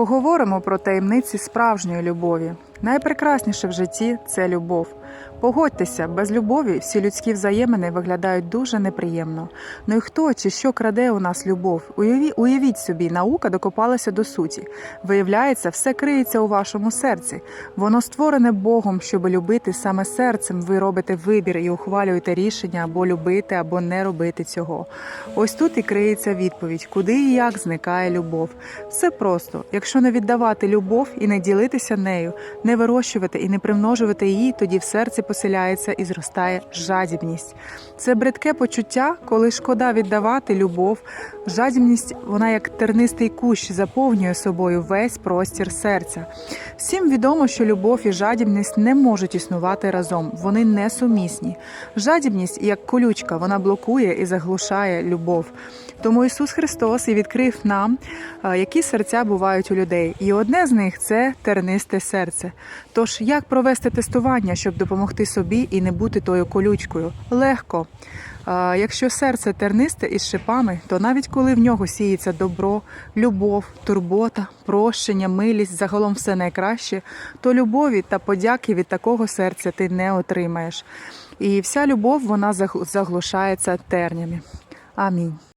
Поговоримо про таємниці справжньої любові. Найпрекрасніше в житті це любов. Погодьтеся, без любові всі людські взаємини виглядають дуже неприємно. Ну і хто чи що краде у нас любов? Уяві, уявіть собі, наука докопалася до суті. Виявляється, все криється у вашому серці. Воно створене Богом, щоб любити саме серцем. Ви робите вибір і ухвалюєте рішення або любити, або не робити цього. Ось тут і криється відповідь, куди і як зникає любов. Все просто. Якщо не віддавати любов і не ділитися нею, не вирощувати і не примножувати її, тоді в серці поселяється і зростає жадібність. Це бридке почуття, коли шкода віддавати любов. Жадібність, вона як тернистий кущ, заповнює собою весь простір серця. Всім відомо, що любов і жадібність не можуть існувати разом, вони несумісні. Жадібність, як колючка, вона блокує і заглушає любов. Тому Ісус Христос і відкрив нам, е, які серця бувають у людей. І одне з них це тернисте серце. Тож, як провести тестування, щоб допомогти собі і не бути тою колючкою? Легко. Якщо серце тернисте із шипами, то навіть коли в нього сіється добро, любов, турбота, прощення, милість, загалом все найкраще, то любові та подяки від такого серця ти не отримаєш. І вся любов вона заглушається тернями. Амінь.